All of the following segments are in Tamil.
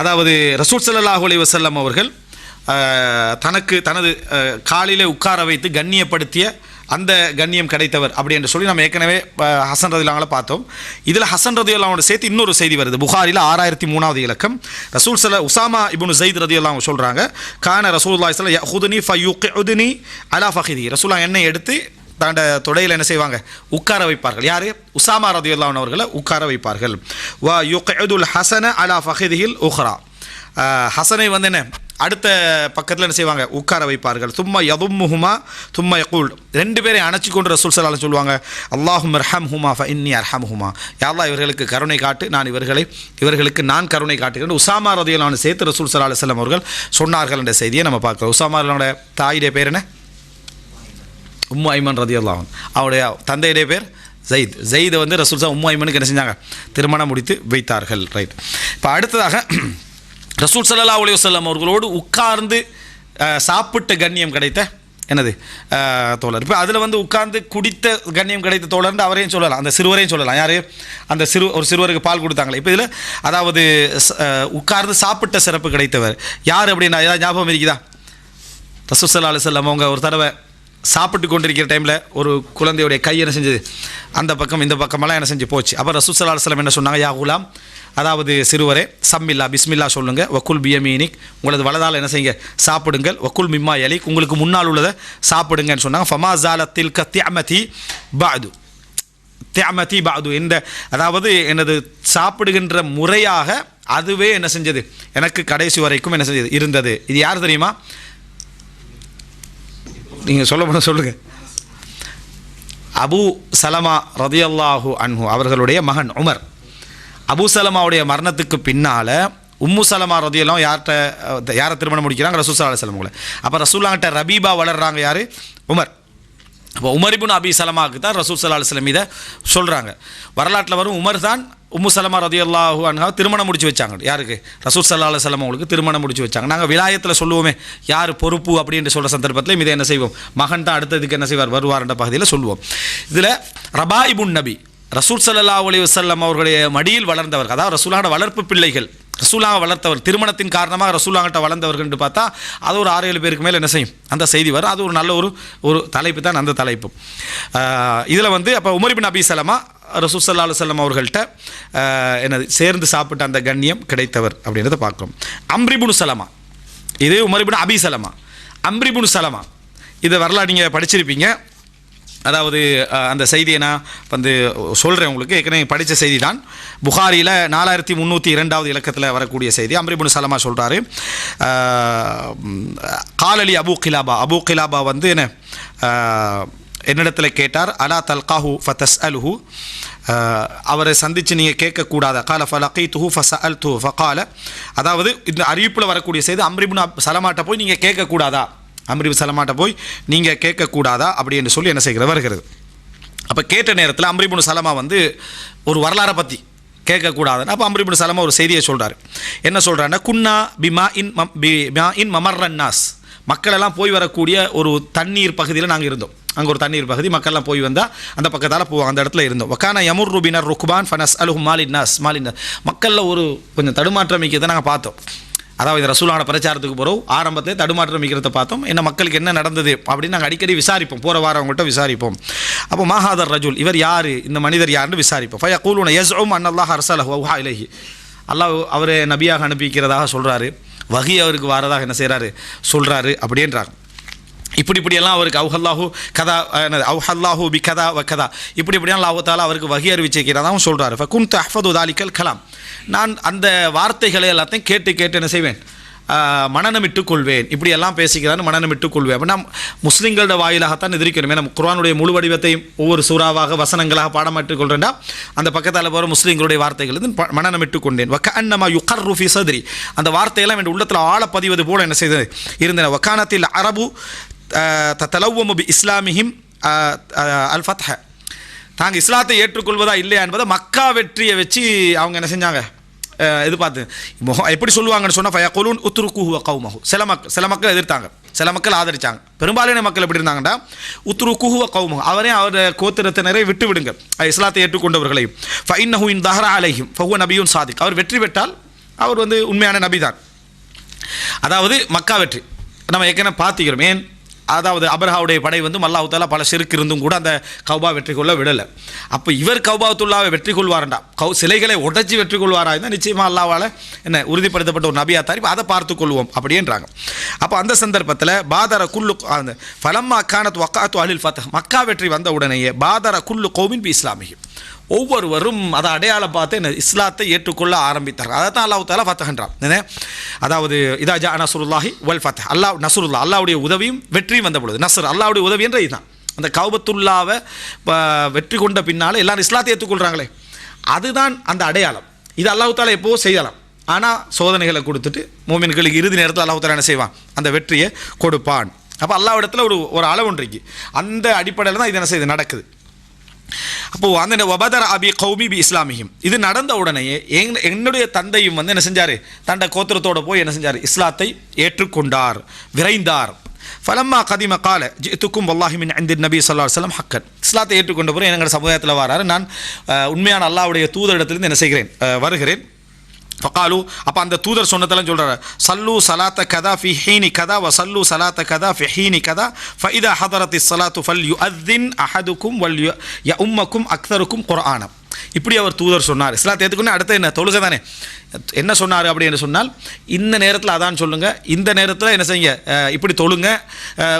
அதாவது ரசூல் சல்லாஹ் அலைஹி வஸல்லம் அவர்கள் தனக்கு தனது காலிலே உட்கார வைத்து கண்ணியப்படுத்திய அந்த கண்ணியம் கிடைத்தவர் அப்படி என்று சொல்லி நம்ம ஏற்கனவே ஹசன் ரதிலாங்களை பார்த்தோம். இதில் ஹசன் ரதியுல்லாவோட சேர்த்து இன்னொரு செய்தி வருது. புகாரில் ஆறாயிரத்தி மூணாவது இலக்கம். ரசூல் சல உசாமா இப்னு ஜெயித் அவங்க சொல்கிறாங்க கான ரசூலுல்லாஹி ஸல்லல்லாஹு ஹுதுனி ஃபயுக்உதுனி அலா ஃபஹிதி. ரசூலா எண்ணெய் எடுத்து தாண்ட தொடையில் என்ன செய்வாங்க? உட்கார வைப்பார்கள். யார்? உசாமா ரதியுல்லான் அவர்களை உட்கார வைப்பார்கள். வா யுக்உதுல் ஹசன அலா ஃபஹிதிஹில் உஹ்ரா ஹசனை வந்து என்ன? அடுத்த பக்கத்தில் என்ன செய்வாங்க? உட்கார வைப்பார்கள். தும்மா யதும்முஹுமா தும்மா யகூல். ரெண்டு பேரை அணைச்சி கொண்டு ரசூல் சலாலும் சொல்லுவாங்க அல்லாஹும் அர்ஹம் ஹுமா ஃப இன்னி அர்ஹம் ஹுமா யாரா இவர்களுக்கு கருணை காட்டு நான் இவர்களை இவர்களுக்கு நான் கருணை காட்டுகிறேன். உசாமா ரதியலான சேர்த்து ரசூல் சலாஹ் செல்லம் அவர்கள் சொன்னார்கள் என்ற செய்தியை நம்ம பார்க்குறோம். உசாமா தாயுடைய பேர் என்ன? உம்மு ஐமன் ரதி அல்லாஹன் அவருடைய தந்தையுடைய பேர் ஜெயித். ஜெயிதை வந்து ரசூல்சா உம்மு ஐமனுக்கு என்ன செஞ்சாங்க? திருமணம் முடித்து வைத்தார்கள். ரைட். இப்போ அடுத்ததாக ரசூல் சல்லா அலைஹி வஸல்லம் அவர்களோடு உட்கார்ந்து சாப்பிட்ட கண்ணியம் கிடைத்த என்னது? தோழர். இப்போ அதில் வந்து உட்கார்ந்து குடித்த கண்ணியம் கிடைத்த தோழர்னு அவரையும் சொல்லலாம். அந்த சிறுவரையும் சொல்லலாம். யார்? அந்த சிறு ஒரு சிறுவருக்கு பால் கொடுத்தாங்களே. இப்போ இதில் அதாவது உட்கார்ந்து சாப்பிட்ட சிறப்பு கிடைத்தவர். யார் அப்படின்னா ஏதாவது ஞாபகம் இருக்குதா? ரசூசல்லா அலுவலம் அவங்க ஒரு தடவை சாப்பிட்டு கொண்டிருக்கிற டைமில் ஒரு குழந்தையுடைய கை என்ன செஞ்சது? அந்த பக்கம் இந்த பக்கமெல்லாம் என்ன செஞ்சு போச்சு. அப்போ ரசூசல்லா அலுவலம் என்ன சொன்னாங்க? யா குலாம் அதாவது சிறுவரே சம்மில்லா பிஸ்மில்லா சொல்லுங்கள் வக்குல் பியமீனிக் உங்களது வலதால் என்ன செய்யுங்க? சாப்பிடுங்கள். வக்குல் மிம்மா எலிக் உங்களுக்கு முன்னால் உள்ளதை சாப்பிடுங்கன்னு சொன்னாங்க. ஃபமா ஜாலத்தில் கத்தியமதி பாது தியாமதி பாது இந்த அதாவது எனது சாப்பிடுகின்ற முறையாக அதுவே என்ன செஞ்சது? எனக்கு கடைசி வரைக்கும் என்ன செஞ்சது? இருந்தது. இது யார் தெரியுமா? நீங்கள் சொல்ல போன சொல்லுங்க. அபு சலமா ரதியல்லாஹு அன்ஹு அவர்களுடைய மகன் உமர். அபு சலமாவுடைய மரணத்துக்கு பின்னால் உம்மு சலமா ரதியெல்லாம் யார்கிட்ட யாரை திருமணம் முடிக்கிறாங்க? ரசூசா அலுவலமங்களை அப்போ ரசூல்லாங்கிட்ட ரபீபா வளர்றாங்க யார்? உமர். அப்போ உமரிபுன் அபி சலமாவுக்கு தான் ரசூல் சல்லா அலுவலம் இதை சொல்கிறாங்க வரலாற்றில் வரும் உமர் தான் உம்மு சலமா ரதியல்லாஹு அன்ஹா திருமணம் முடிச்சு வச்சாங்க. யாருக்கு? ரசூல் சல்லா அலுவலம் அவங்களுக்கு திருமணம் முடிச்சு வச்சாங்க. நாங்கள் விலாயத்தில் சொல்லுவோமே யார் பொறுப்பு அப்படின்னு சொல்கிற சந்தர்ப்பத்தில் இதை என்ன செய்வோம்? மகன் தான் அடுத்ததுக்கு என்ன செய்வார்? வருவார்ன்ற பகுதியில் சொல்லுவோம். இதில் ரபாயிபுன் நபி ரசூல் சல்லா அலி வசல்லம் அவர்களுடைய மடியில் வளர்ந்தவர் அதாவது ரசூலான வளர்ப்பு பிள்ளைகள் ரசூலாக வளர்த்தவர் திருமணத்தின் காரணமாக ரசூலாங்கிட்ட வளர்ந்தவர்கள் என்று பார்த்தா அது ஒரு ஆறு ஏழு பேருக்கு மேலே என்ன செய்யும்? அந்த செய்தி வரும். அது ஒரு நல்ல ஒரு ஒரு தலைப்பு தான் அந்த தலைப்பு. இதில் வந்து அப்போ உமரிபின் அபி சலமா ரசூல் சல்லா அலுவலம் அவர்கள்ட்ட என்னது சேர்ந்து சாப்பிட்ட அந்த கண்ணியம் கிடைத்தவர் அப்படின்றத பார்க்குறோம். அம்ரிபுனு சலமா. இது உமரிபுன் அபி சலமா. அம்ரிபுனு சலமா. இதை வரலாறு நீங்கள் படிச்சிருப்பீங்க. அதாவது அந்த செய்தியை நான் வந்து சொல்கிறேன் உங்களுக்கு. ஏற்கனவே படித்த செய்தி தான் புகாரியில் நாலாயிரத்தி முந்நூற்றி இரண்டாவது இலக்கத்தில் வரக்கூடிய செய்தி. அம்ரிபுன் சலமா சொல்கிறாரு காலலி அபு கிலாபா. அபு கிலாபா வந்து என்ன என்னிடத்தில் கேட்டார். அலா தல்காஹு ஃபதஸ் அலுஹு அவரை சந்தித்து நீங்கள் கேட்கக்கூடாதா. கால ஃபலகை துஹு ஃபஸ் அல் துஹு ஃபகால. அதாவது இந்த அறிவிப்பில் வரக்கூடிய செய்தி அம்ரிபுன் சலமாட்ட போய் நீங்கள் கேட்கக்கூடாதா? அம்ரிபு சலமாட்ட போய் நீங்கள் கேட்கக்கூடாதா? அப்படி என்று சொல்லி என்ன செய்கிறது? வருகிறது. அப்போ கேட்ட நேரத்தில் அம்ரிபுன் சலமா வந்து ஒரு வரலாறை பற்றி கேட்கக்கூடாதுன்னு அப்போ அம்ரிபுன் சலமா ஒரு செய்தியை சொல்கிறார் என்ன சொல்கிறாருன்னா குன்னா பிமா இன் மம் பிமா இன் மமர்ரன்னாஸ் மக்களெல்லாம் போய் வரக்கூடிய ஒரு தண்ணீர் பகுதியில் நாங்கள் இருந்தோம். அங்கே ஒரு தண்ணீர் பகுதி மக்கள்லாம் போய் வந்தால் அந்த பக்கத்தால் போவோம் அந்த இடத்துல இருந்தோம். வக்கான யமுர் ருபினர் ருக்பான் ஃபனஸ் அலுஹு மாலின்னாஸ் மாலின்னாஸ் மக்களில் ஒரு கொஞ்சம் தடுமாற்றம் மிக்கதை நாங்கள் பார்த்தோம். அதாவது இந்த ரசூலான பிரச்சாரத்துக்கு போகிறோம் ஆரம்பத்திலே தடுமாற்றம் மிக்கிறத பார்த்தோம். என்ன மக்களுக்கு என்ன நடந்தது அப்படின்னு நாங்கள் அடிக்கடி விசாரிப்போம். போகிற வாரவங்கள்ட்ட விசாரிப்போம். அப்போ மாஹாதர் ரஜுல் இவர் யார்? இந்த மனிதர் யாருன்னு விசாரிப்போம். ஃபயா கூலுன எஸ்ஓம் அன்னல்லாஹ் அரசலஹ் வஹா இலஹி. அல்லாஹ் அவரை நபியாக அனுப்பிக்கிறதாக சொல்கிறாரு வகி அவருக்கு வாரதாக என்ன செய்கிறாரு சொல்கிறாரு அப்படின்றாங்க. இப்படி இப்படியெல்லாம் அவருக்கு அவுஹல்லாஹு கதா என்னது அவுஹல்லாஹு பி கதா வ கதா. இப்படி இப்படியெல்லாம் அல்லாஹால அவருக்கு வகி அறிவிச்சிருக்கிறதாகவும் சொல்கிறார் ஃபகுன் தஹ்ஃபது தாலிக்கல் கலாம். நான் அந்த வார்த்தைகளை எல்லாத்தையும் கேட்டு கேட்டு என்ன செய்வேன்? மனநமிட்டுக் கொள்வேன். இப்படி எல்லாம் பேசிக்கிறான்னு மனநமிட்டுக் கொள்வேன். அப்படின்னா முஸ்லீம்களோட வாயிலாகத்தான் எதிர்க்கணும் ஏன்னா குரானுடைய முழு வடிவத்தையும் ஒவ்வொரு சூறாவாக வசனங்களாக பாடமாட்டுக் கொள்றேன்டா. அந்த பக்கத்தால் போகிற முஸ்லீம்களுடைய வார்த்தைகள் மனநமிட்டுக் கொண்டேன். வக்க அன்னமா யுகர் ருஃபி சதுரி. அந்த வார்த்தையெல்லாம் என் உள்ளத்தில் ஆழப்பதிவது போல என்ன செய்தது? இருந்தன. வக்கானத்தில் அரபு தலவ்வமு பி இஸ்லாமிஹிம் அல் ஃபத்ஹ தாங்க இஸ்லாத்தை ஏற்றுக்கொள்வதா இல்லையா என்பதை மக்கா வெற்றியை வச்சு அவங்க என்ன செஞ்சாங்க இது பார்த்து எப்படி சொல்லுவாங்கன்னு சொன்னால் ஃபயகுலூன் உத்ருக்குஹு கவுமஹு சில மக்கள் சில மக்கள் எதிர்த்தாங்க சில மக்கள் ஆதரித்தாங்க பெரும்பாலான மக்கள் எப்படி இருந்தாங்கன்னா உத்ரு குஹுவ கவுமஹு அவரையும் அவர் கோத்திரத்தினரை விட்டு விடுங்க இஸ்லாத்தை ஏற்றுக்கொண்டவர்களையும் ஃபைன்னஹு இன் தஹரா அலைஹிம் ஃபஹுவ நபியும் சாதிக் அவர் வெற்றி பெற்றால் அவர் வந்து உண்மையான நபி தான் அதாவது மக்கா வெற்றி நம்ம ஏற்கனவே பார்த்துக்கிறோம் ஏன் அதாவது அபர்ஹாவுடைய படை வந்து அல்லாஹ் தாலா பல செருக்கு இருந்தும் கூட அந்த கௌபா வெற்றி கொள்ள விடலை. அப்போ இவர் கௌபாத்துல்லாவை வெற்றி கொள்வாரண்டா? கௌ சிலைகளை உடைச்சி வெற்றி கொள்வாரா? இருந்தால் நிச்சயமாக அல்லாவால் என்ன உறுதிப்படுத்தப்பட்ட ஒரு நபியா தாரி அதை பார்த்து கொள்வோம் அப்படின்றாங்க. அப்போ அந்த சந்தர்ப்பத்தில் பாதர குல்லு அந்த ஃபலம்மா கானத் வக்காத்து அலில் ஃபத்தஹ் மக்கா வெற்றி வந்த உடனேயே பாதர குல்லு கோவின் பி இஸ்லாமிகி ஒவ்வொருவரும் அதை அடையாளம் பார்த்து என்ன இஸ்லாத்தை ஏற்றுக்கொள்ள ஆரம்பித்தார் அதை தான் அல்லாஹ் தாலா ஃபத்தகன்றான் என்ன அதாவது இதா ஜா நசுருல்லாஹி வல் ஃபத்தஹ். அல்லாஹ் நசுருல்லா அல்லாவுடைய உதவியும் வெற்றியும் வந்த பொழுது நசர் அல்லாவுடைய உதவி என்ற இதுதான். அந்த கௌபத்துல்லாவை வெற்றி கொண்ட பின்னால் எல்லாரும் இஸ்லாத்தை ஏற்றுக்கொள்கிறாங்களே அதுதான் அந்த அடையாளம். இது அல்லாஹு தாலா எப்போவும் செய்யலாம் ஆனால் சோதனைகளை கொடுத்துட்டு மோமின்களுக்கு இறுதி நேரத்தில் அல்லாஹு தாலா என்ன செய்வான்? அந்த வெற்றியை கொடுப்பான். அப்போ அல்லாஹ் இடத்துல ஒரு ஒரு அளவு ஒன்றைக்கு அந்த அடிப்படையில் தான் இது என்ன செய்யுது? நடக்குது. அப்போ அந்த வபதர் அபி கௌமி பி இஸ்லாமியும் இது நடந்த உடனேயே என் என்னுடைய தந்தையும் வந்து என்ன செஞ்சார்? தண்டை கோத்திரத்தோட போய் என்ன செஞ்சார்? இஸ்லாத்தை ஏற்றுக்கொண்டார் விரைந்தார். ஃபலம்மா கதிம கால ஜித்துக்கும் வல்லாஹிமின் மின் நபி சொல்லா அலைஹி ஹக்கன். இஸ்லாத்தை ஏற்றுக்கொண்ட பிறகு எங்கள் சமுதாயத்தில் வராரு. நான் உண்மையான அல்லாஹ்வுடைய தூதரிடத்திலிருந்து என்ன செய்கிறேன் வருகிறேன். ஃபகாலு அப்போ அந்த தூதர் சொன்னதெல்லாம் சொல்கிறார் சல்லு சலாத்த கதா ஃபி ஹீனி கதா வ சல்லு சலாத்த கதா ஃபி ஹீனி கதா ஃபைதா ஹதரத்தி சலாத்து ஃபல் யு அத்தின் அஹதுக்கும் வல் யு ய உம்மக்கும் அக்தருக்கும் குரானம் இப்படி அவர் தூதர் சொன்னார். இஸ்லாத்தை ஏற்றுக்கொண்டு அடுத்து என்ன? தொழுகை தானே. என்ன சொன்னார் அப்படின்னு சொன்னால் இந்த நேரத்தில் அதான் சொல்லுங்கள் இந்த நேரத்தில் என்ன செய்யுங்க இப்படி தொழுங்க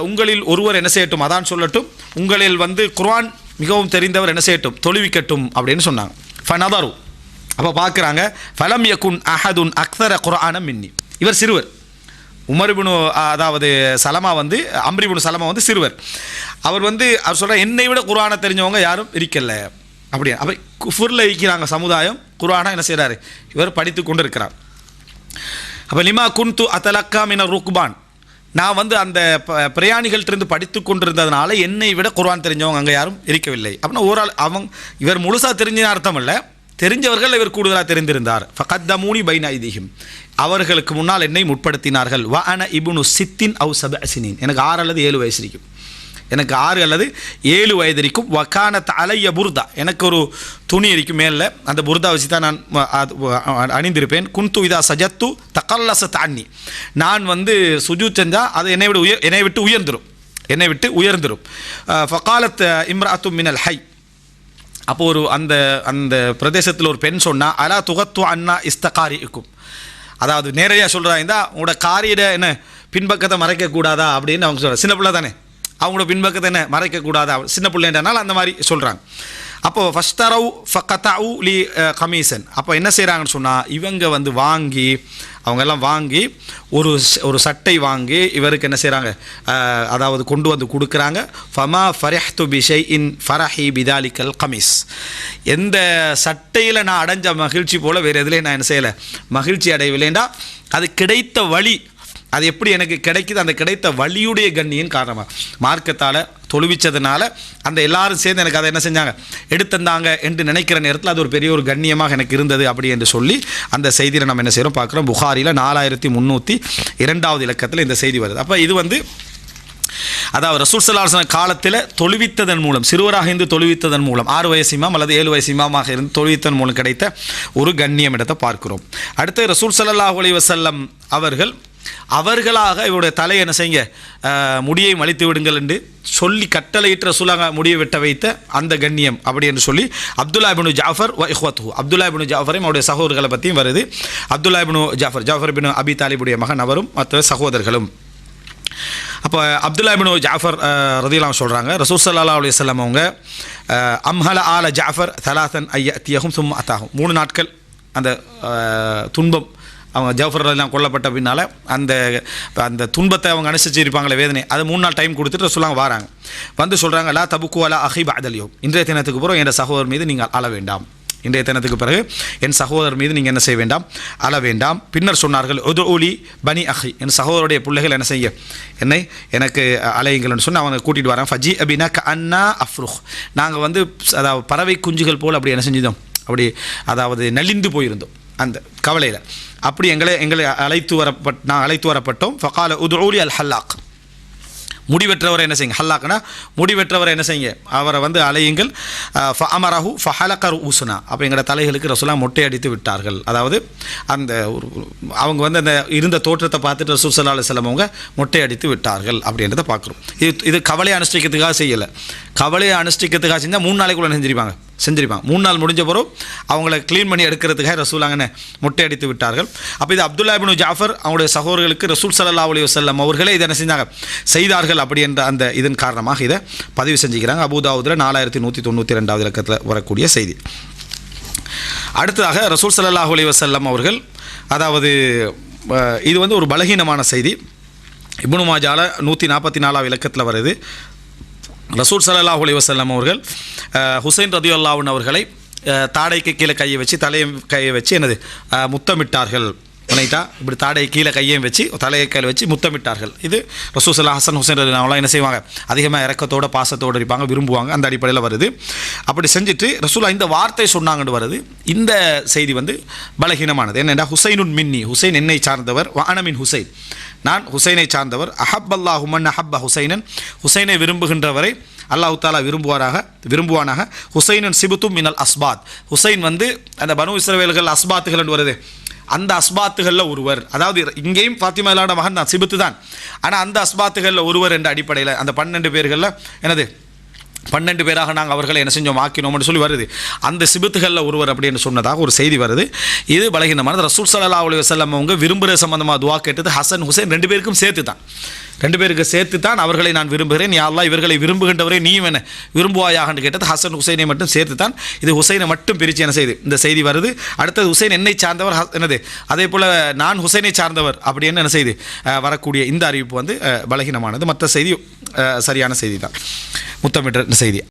உங்களில் ஒருவர் என்ன செய்யட்டும் அதான் சொல்லட்டும் உங்களில் வந்து குர்ஆன் மிகவும் தெரிந்தவர் என்ன செய்யட்டும் தொழுவிக்கட்டும் அப்படின்னு சொன்னாங்க. ஃபனதரு. அப்போ பார்க்குறாங்க ஃபலம் யக்குன் அஹதுன் அக்தர குர்ஆன மின்னி. இவர் சிறுவர். உமர்பினு அதாவது சலமா வந்து அம்ரிபுனு சலமா வந்து சிறுவர். அவர் வந்து அவர் சொல்கிற என்னை விட குரானை தெரிஞ்சவங்க யாரும் இருக்கல. அப்படி அப்போ குஃபுரில் இருக்கிறாங்க சமுதாயம் குரானா என்ன செய்கிறாரு இவர் படித்து கொண்டு இருக்கிறார் அப்போ லிமா குன்து அத்தலக்கா மின ருக்பான். நான் வந்து அந்த ப- பிரயாணிகள்ட்டிருந்து படித்து கொண்டிருந்ததுனால என்னை விட குரான் தெரிஞ்சவங்க அங்கே யாரும் இருக்கவில்லை. அப்படின்னா ஒரு ஆள் அவங்க இவர் முழுசாக தெரிஞ்ச அர்த்தம் இல்லை. தெரிஞ்சவர்கள் இவர் கூடுதலாக தெரிந்திருந்தார். ஃபகத்தமூனி பைன அவர்களுக்கு முன்னால் என்னை முற்படுத்தினார்கள். வ அன இபுனு சித்தின் அவு சப அசினின் எனக்கு ஆறு அல்லது ஏழு வயசு இருக்கும். எனக்கு ஆறு அல்லது ஏழு வயது இருக்கும். வக்கான அலைய புர்தா எனக்கு ஒரு துணி இருக்கும் மேலில். அந்த புர்தா வச்சு தான் நான் அது- அணிந்திருப்பேன். குந்து இதா சஜத்து தக்கல்லச தாண்ணி நான் வந்து சுஜு செஞ்சால் அது என்னை விட உயர் என்னை விட்டு உயர்ந்துடும் என்னை விட்டு உயர்ந்துரும். ஃபகாலத் இம்ராத்து மினல் ஹை. அப்போ ஒரு அந்த அந்த பிரதேசத்தில் ஒரு பெண் சொன்னால் அலா துகத்து அண்ணா இஸ்தகாரி இருக்கும் அதாவது நேரடியாக சொல்கிறா இருந்தா உங்களோட காரியிட என்ன பின்பக்கத்தை மறைக்கக்கூடாதா அப்படின்னு அவங்க சொல்கிறாங்க சின்ன பிள்ளை தானே அவங்களோட பின்பக்கத்தை என்ன மறைக்கக்கூடாதா சின்ன பிள்ளைன்றனால அந்த மாதிரி சொல்கிறாங்க அப்போ ஃபஸ்டரவு ஃபக்கத்தாவு லி கமிஷன் அப்போ என்ன செய்கிறாங்கன்னு சொன்னால் இவங்க வந்து வாங்கி அவங்க எல்லாம் வாங்கி ஒரு ஒரு சட்டை வாங்கி இவருக்கு என்ன செய்கிறாங்க அதாவது கொண்டு வந்து கொடுக்குறாங்க. ஃபமா ஃபரஹ்து பிஷை இன் ஃபரஹி பிதாலிக்கல் கமிஸ். எந்த சட்டையில் நான் அடைஞ்ச மகிழ்ச்சி போல் வேறு எதுலேயும் நான் என்ன செய்யலை மகிழ்ச்சி அடையவில்லைண்டா. அது கிடைத்த வழி அது எப்படி எனக்கு கிடைக்குது? அந்த கிடைத்த வழியுடைய கண்ணியின் காரணமாக மார்க்கத்தால் தொழுவிச்சதுனால அந்த எல்லாரும் சேர்ந்து எனக்கு அதை என்ன செஞ்சாங்க? எடுத்திருந்தாங்க என்று நினைக்கிற நேரத்தில் அது ஒரு பெரிய ஒரு கண்ணியமாக எனக்கு இருந்தது அப்படி என்று சொல்லி அந்த செய்தியில் நம்ம என்ன செய்கிறோம் பார்க்குறோம். புகாரியில் நாலாயிரத்தி முந்நூற்றி இரண்டாவது இலக்கத்தில் இந்த செய்தி வருது. அப்போ இது வந்து அதாவது ரசூல் காலத்தில் தொழுவித்ததன் மூலம் சிறுவராக இருந்து தொழுவித்ததன் மூலம் ஆறு வயசு இமாம் அல்லது ஏழு வயசு இமாமாக இருந்து தொழுவித்ததன் மூலம் கிடைத்த ஒரு கண்ணியம் இடத்தை பார்க்கிறோம். அடுத்து ரசூல் சல்லாஹ் அலி வசல்லம் அவர்கள் அவர்களாக இவருடைய தலையை என்ன செய்யுங்க முடியை மலித்து விடுங்கள் என்று சொல்லி கட்டளையிட்டு ரசூலாக முடியை வெட்ட வைத்த அந்த கண்ணியம் அப்படி என்று சொல்லி அப்துல்லா இப்னு ஜாஃபர் வ இஹ்வத்துஹு. அப்துல்லா இப்னு ஜாஃபரையும் அவருடைய சகோதரர்களை பற்றியும் வருது. அப்துல்லா இப்னு ஜாஃபர் ஜாஃபர் பின் அபி தாலிபுடைய மகன் அவரும் மற்ற சகோதரர்களும். அப்போ அப்துல்லா இப்னு ஜாஃபர் ரதிலாம் சொல்கிறாங்க ரசூல் சல்லா அலுவலம் அவங்க அம்ஹல ஆல ஜாஃபர் தலாசன் ஐயத்தியகும் சும் அத்தாகும் மூணு நாட்கள் அந்த துன்பம் அவங்க ஜாஃபர் எல்லாம் கொல்லப்பட்ட பின்னால் அந்த அந்த துன்பத்தை அவங்க அனுசரிச்சிருப்பாங்களே வேதனை. அது மூணு நாள் டைம் கொடுத்துட்டு சொல்லாங்க வராங்க. வந்து சொல்கிறாங்க லா தபுக்கு அலா அஹிப் அதலியோ இன்றைய தினத்துக்கு பிறகு என் சகோதரர் மீது நீங்கள் அழ வேண்டாம். இன்றைய தினத்துக்கு பிறகு என் சகோதரர் மீது நீங்கள் என்ன செய்ய வேண்டாம்? அழ வேண்டாம். பின்னர் சொன்னார்கள் ஒது ஒலி பனி அஹி. என் சகோதரருடைய பிள்ளைகள் என்ன செய்ய என்னை எனக்கு அலையுங்கள்னு சொன்னால் அவங்க கூட்டிகிட்டு வராங்க. ஃபஜி அப்படின்னா க அண்ணா அஃப்ருஹ். நாங்கள் வந்து அதாவது பறவை குஞ்சுகள் போல் அப்படி என்ன செஞ்சிருந்தோம் அப்படி அதாவது நலிந்து போயிருந்தோம். அந்த கவலையில். அப்படி எங்களை எங்களை அழைத்து வரப்பட் நான் அழைத்து வரப்பட்டோம். ஃபகால உதூலி அல் ஹல்லாக் முடிவெற்றவரை என்ன செய்யுங்க? ஹல்லாக்னா முடிவெற்றவரை என்ன செய்யுங்க? அவரை வந்து அலையுங்கள் ஃப அமரஹு ஃபஹலக்கர் ஊசுனா அப்போ எங்களோட தலைகளுக்கு ரசூலா மொட்டை அடித்து விட்டார்கள். அதாவது அந்த ஒரு அவங்க வந்து அந்த இருந்த தோற்றத்தை பார்த்துட்டு ரசூல் சல்லா அலுவலம் அவங்க மொட்டை அடித்து விட்டார்கள் அப்படின்றத பார்க்குறோம். இது இது கவலை அனுஷ்டிக்கிறதுக்காக செய்யலை. கவலையை அனுஷ்டிக்கிறதுக்காக செஞ்சால் மூணு நாளைக்குள்ளே செஞ்சிருப்பாங்க. செஞ்சிருப்பாங்க. மூணு நாள் முடிஞ்ச பிறகு அவங்கள க்ளீன் பண்ணி எடுக்கிறதுக்காக ரசூலாங்கன்னு முட்டை அடித்து விட்டார்கள். அப்போ இது அப்துல்லா இப்னு ஜாஃபர் அவங்களுடைய சகோதரர்களுக்கு ரசூல் சல்லா அலி வசல்லம் அவர்களே இதை என்ன செஞ்சாங்க? செய்தார்கள் அப்படி என்ற அந்த இதன் காரணமாக இதை பதிவு செஞ்சுக்கிறாங்க. அபுதாவுதில் நாலாயிரத்தி நூற்றி தொண்ணூற்றி ரெண்டாவது இலக்கத்தில் வரக்கூடிய செய்தி. அடுத்ததாக ரசூல் சல்லாஹ் அலி வசல்லம் அவர்கள் அதாவது இது வந்து ஒரு பலகீனமான செய்தி. இபுனு மாஜால நூற்றி நாற்பத்தி நாலாவது இலக்கத்தில் வருது. ரசூல் சல்லாஹ் அலைஹி வஸல்லம் அவர்கள் ஹுசைன் ஹுசைன் அல்லாவுன் அவர்களை தாடைக்கு கீழே கையை வச்சு தலையை கையை வச்சு என்னது முத்தமிட்டார்கள். ரைட்டா இப்படி தாடை கீழே கையையும் வச்சு தலையை கையில் வச்சு முத்தமிட்டார்கள். இது ரசூசல்லா ஹசன் ஹுசைன் அவங்களாம் என்ன செய்வாங்க? அதிகமாக இறக்கத்தோட பாசத்தோடு இருப்பாங்க விரும்புவாங்க. அந்த அடிப்படையில் வருது. அப்படி செஞ்சுட்டு ரசூலா இந்த வார்த்தை சொன்னாங்கன்னு வருது. இந்த செய்தி வந்து பலகீனமானது. என்னென்னா ஹுசைனுன் மின்னி ஹுசைன் என்னை சார்ந்தவர் வானமின் ஹுசைன். நான் ஹுசைனை சார்ந்தவர். அஹப் அல்லா ஹுமன் அஹப்ப ஹுசைனன். ஹுசைனை விரும்புகின்றவரை அல்லாஹு தாலா விரும்புவாராக விரும்புவானாக. ஹுசைனன் சிபுத்தும் மினல் அஸ்பாத். ஹுசைன் வந்து அந்த பனு இஸ்ரவேல்கள் அஸ்பாத்துகள் வருது. அந்த அஸ்பாத்துகளில் ஒருவர். அதாவது இங்கேயும் ஃபாத்திமா இல்லாட மகன் தான் சிபுத்து தான். ஆனால் அந்த அஸ்பாத்துகளில் ஒருவர் என்ற அடிப்படையில் அந்த பன்னெண்டு பேர்களில் எனது பன்னெண்டு பேராக நாங்கள் அவர்களை என்ன செஞ்சோம் ஆக்கினோம்னு சொல்லி வருது. அந்த சிபத்துகளில் ஒருவர் அப்படின்னு சொன்னதாக ஒரு செய்தி வருது. இது பலகீனமானது. ரசூல் சல்லா அலி வசல்லம் அவங்க விரும்புகிற சம்பந்தமாக துவா கேட்டது ஹசன் ஹுசேன் ரெண்டு பேருக்கும் சேர்த்து தான் ரெண்டு பேருக்கு சேர்த்து தான் அவர்களை நான் விரும்புகிறேன். நீ அல்லா இவர்களை விரும்புகின்றவரை நீயும் என்ன? விரும்புவாயாகன்னு கேட்டது ஹசன் ஹுசைனை மட்டும் சேர்த்து தான் இது ஹுசைனை மட்டும் பிரித்து என்ன செய்யுது இந்த செய்தி வருது. அடுத்தது ஹுசைன் என்னை சார்ந்தவர் என்னது? அதே போல் நான் ஹுசைனை சார்ந்தவர் அப்படின்னு என்ன செய்து? வரக்கூடிய இந்த அறிவிப்பு வந்து பலகீனமானது. மற்ற செய்தி சரியான செய்தி தான் முத்தமிட்ட செய்தி.